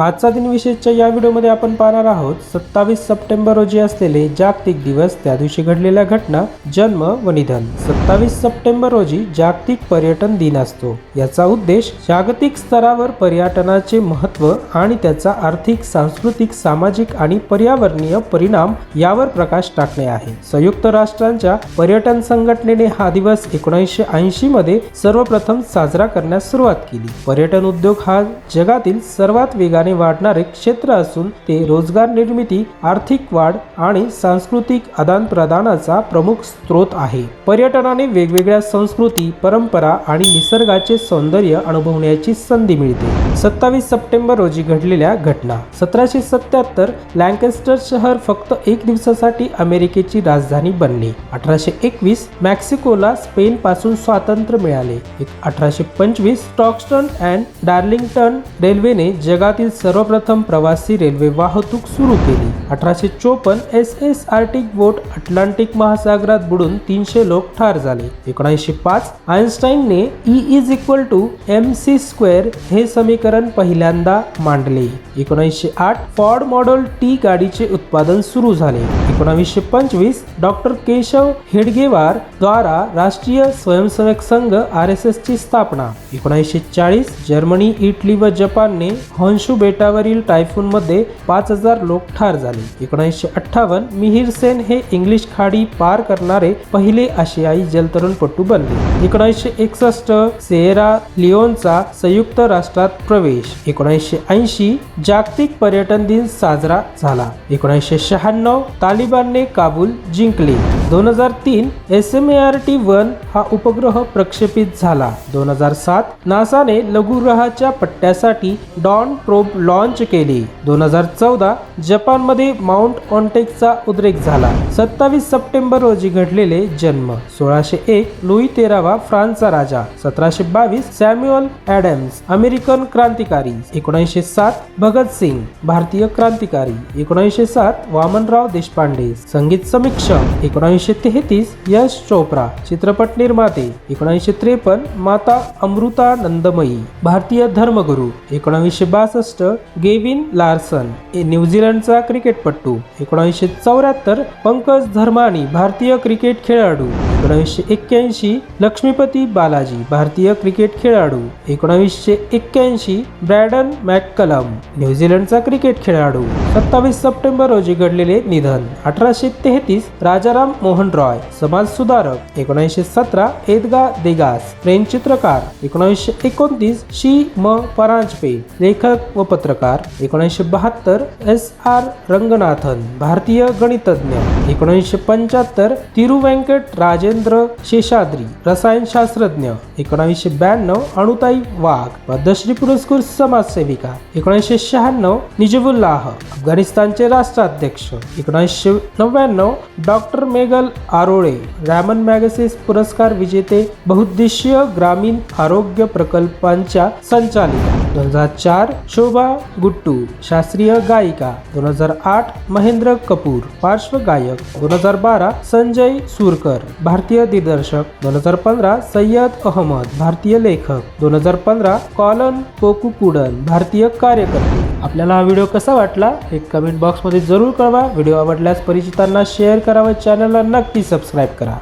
आजचा दिन विशेषच्या या व्हिडिओमध्ये आपण पाहणार आहोत सत्तावीस सप्टेंबर रोजी असलेले जागतिक दिवस त्या दिवशी घडलेल्या घटना जन्म व निधन. सत्तावीस सप्टेंबर रोजी जागतिक पर्यटन दिन असतो. याचा उद्देश जागतिक स्तरावर पर्यटनाचे महत्त्व आणि त्याचा आर्थिक सांस्कृतिक सामाजिक आणि पर्यावरणीय परिणाम यावर प्रकाश टाकणे आहे. संयुक्त राष्ट्रांच्या पर्यटन संघटनेने हा दिवस एकोणीसशे ऐंशी मध्ये सर्वप्रथम साजरा करण्यास सुरुवात केली. पर्यटन उद्योग हा जगातील सर्वात वेगाने वाढणारे क्षेत्र असून ते रोजगार निर्मिती आर्थिक वाढ आणि सांस्कृतिक आदानप्रदानाचा प्रमुख स्रोत आहे. पर्यटनाने वेगवेगळ्या संस्कृती परंपरा आणि निसर्गाचे सौंदर्य अनुभवण्याची संधी मिळते. सत्तावीस सप्टेंबर रोजी घडलेल्या घटना. सतराशे सत्याहत्तर लँकेस्टर शहर फक्त एक दिवसासाठी अमेरिकेची राजधानी बनली. अठराशे एकवीस मेक्सिकोला स्पेन पासून स्वातंत्र्य मिळाले. अठराशे पंचवीस टॉक्स्टन अँड डार्लिंग्टन रेल्वेने जगातील सर्वप्रथम प्रवासी रेल्वे वाहतूक सुरू केली. अठराशे चोपन्न S S Arctic boat Atlantic महासागरात बुडून तीनशे लोक ठार झाले. एकोणीसशे पाच आइन्स्टाईनने E is equal to M C square हे समीकरण पहिल्यांदा मांडले. एकोणीसशे आठ फॉर्ड मॉडेल टी गाडीचे उत्पादन सुरू झाले. एकोणावीसशे पंचवीस डॉक्टर केशव हेडगेवार द्वारा राष्ट्रीय Swayamsevak Sangh R S S ची स्थापना. एकोणीसशे चाळीस जर्मनी इटली व जपानने हॉन्शू बेटावरील टायफूनमध्ये पाच हजार लोक ठार झाले. एकोणीसशे अठ्ठावन्न मिहिर सेन हे इंग्लिश खाडी पार करणारे पहिले आशियाई जलतरणपटू बनले. एकोणीसशे एकसष्ट सेरा लिओनचा संयुक्त राष्ट्रात प्रवेश. एकोणीसशे ऐंशी जागतिक पर्यटन दिन साजरा झाला. एकोणीसशे शहाण्णव तालिबानने काबूल जिंकले. दोन हजार तीन S M A R T one हा उपग्रह प्रक्षेपित झाला. दोन हजार सात नासाने लघुग्रहाच्या पट्ट्यासाठी डॉन प्रोब लॉन्च केले. दोन हजार चौदा जपानमध्ये माउंट ऑन्टेकचा उद्रेक झाला. सत्तावीस सप्टेंबर रोजी घडलेले जन्म. सोळाशे एक लुई तेरावा फ्रान्सचा राजा. सतराशे बावीस सॅम्युअल ॲडम्स अमेरिकन क्रांतिकारी. एकोणीसशे सात भगत सिंग भारतीय क्रांतिकारी. एकोणीसशे सात वामनराव देशपांडे. संगीत समीक्षक. एकोणीसशे तेहतीस यश चोप्रा चित्रपट निर्माते एकोणीसशे त्रेपन्न माता अमृता नंदमयी भारतीय धर्मगुरू एकोणीसशे बासष्ट गेविन लार्सन न्यूझीलंडचा क्रिकेटपटू एकोणीसशे चौऱ्याहत्तर पंकज धर्मानी भारतीय क्रिकेट खेळाडू एकोणीसशे एक्क्याऐंशी लक्ष्मीपती बालाजी भारतीय क्रिकेट खेळाडू एकोणीसशे एक्क्याऐंशी ब्रॅडन मॅककलम न्यूझीलंडचा क्रिकेट खेळाडू. सत्तावीस सप्टेंबर रोजी घडलेले निधन अठराशे तेहतीस राजाराम मोहन रॉय समाज सुधारक एकोणीसशे सतरा एदगा देगास फ्रेंच चित्रकार एकोणीसशे एकोणतीस शी म परांजपे लेखक व पत्रकार एकोणीसशे बहात्तर एस आर रंगनाथन भारतीय गणितज्ञ एकोणीसशे पंच्याहत्तर तिरुवेंकट राजेंद्र शेषाद्री रसायनशास्त्रज्ञ एकोणीसशे ब्याण्णव अणुताई वाघ पद्मश्री पुरस्कृत समाजसेविका एकोणीसशे शहाण्णव निजबुल्लाह अफगाणिस्तानचे राष्ट्राध्यक्ष एकोणीसशे नव्याण्णव डॉक्टर मेगल आरोळे रॅमन मॅगसेस पुरस्कार विजेते बहुद्देशीय ग्रामीण आरोग्य प्रकल्पांच्या संचालिका. दोन हजार चार शोभा गुट्टू शास्त्रीय गायिका दोन हजार आठ महेंद्र कपूर पार्श्वगायक दोन हजार बारा संजय सुरकर भारतीय दिग्दर्शक दोन हजार पंधरा सय्यद अहमद भारतीय लेखक दोन हजार पंधरा कॉलन कोकुकुडन भारतीय कार्यकर्ते. आपल्याला हा व्हिडिओ कसा वाटला हे कमेंट बॉक्समध्ये जरूर कळवा. व्हिडिओ आवडल्यास परिचितांना शेअर करा व चॅनलला नक्की सबस्क्राईब करा.